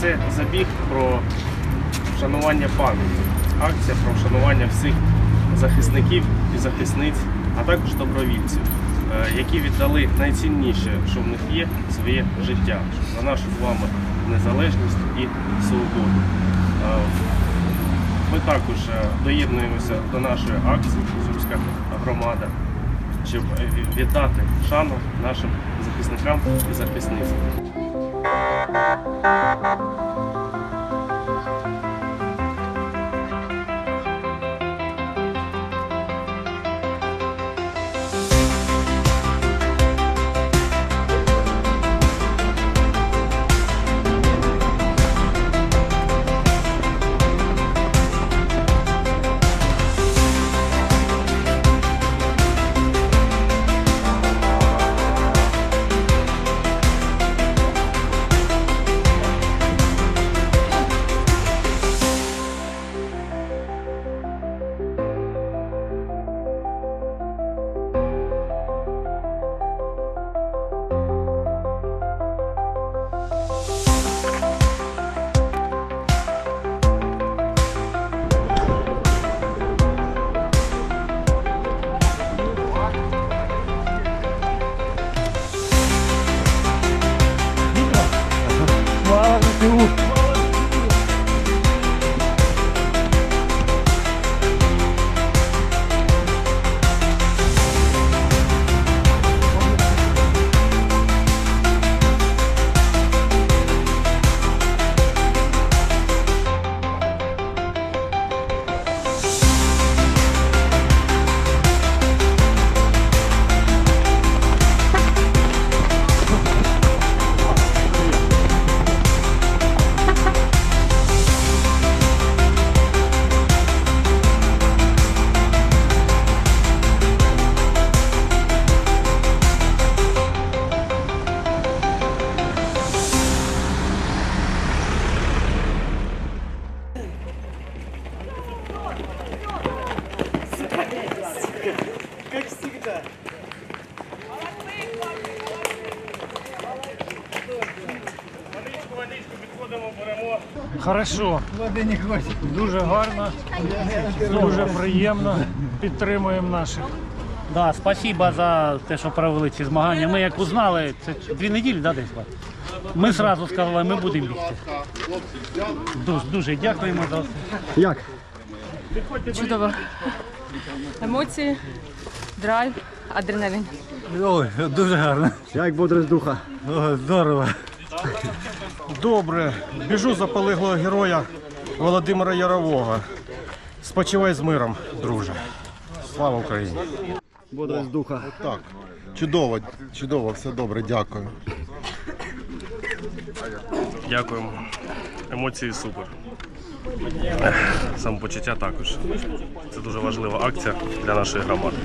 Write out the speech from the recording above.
Це забіг про вшанування пам'яті. Акція про вшанування всіх захисників і захисниць, а також добровільців, е, які віддали найцінніше, що в них є, своє життя за нашу з вами незалежність і свободу. Е, Ми також е, доєднуємося до нашої акції Сумська громада, щоб віддати шану нашим захисникам і захисницям. Водичку, водичку, підходимо, беремо. Хорошо. Дуже гарно, дуже приємно. Підтримуємо наших. Да, спасибо за те, що провели ці змагання. Ми як узнали, це дві неділі, да, десь? Ми одразу сказали, ми будемо бігти. Дуже, дуже дякуємо за все. Чудово. Емоції, драйв, адреналін. Ой, дуже гарно. Як бодрость духа? О, здорово. Добре, біжу за полеглого героя Володимира Ярового. Спочивай з миром, друже. Слава Україні! Бодрость духа. Так, чудово, чудово, все добре, дякую. Дякуємо. Емоції супер. Самопочуття також. Це дуже важлива акція для нашої громади.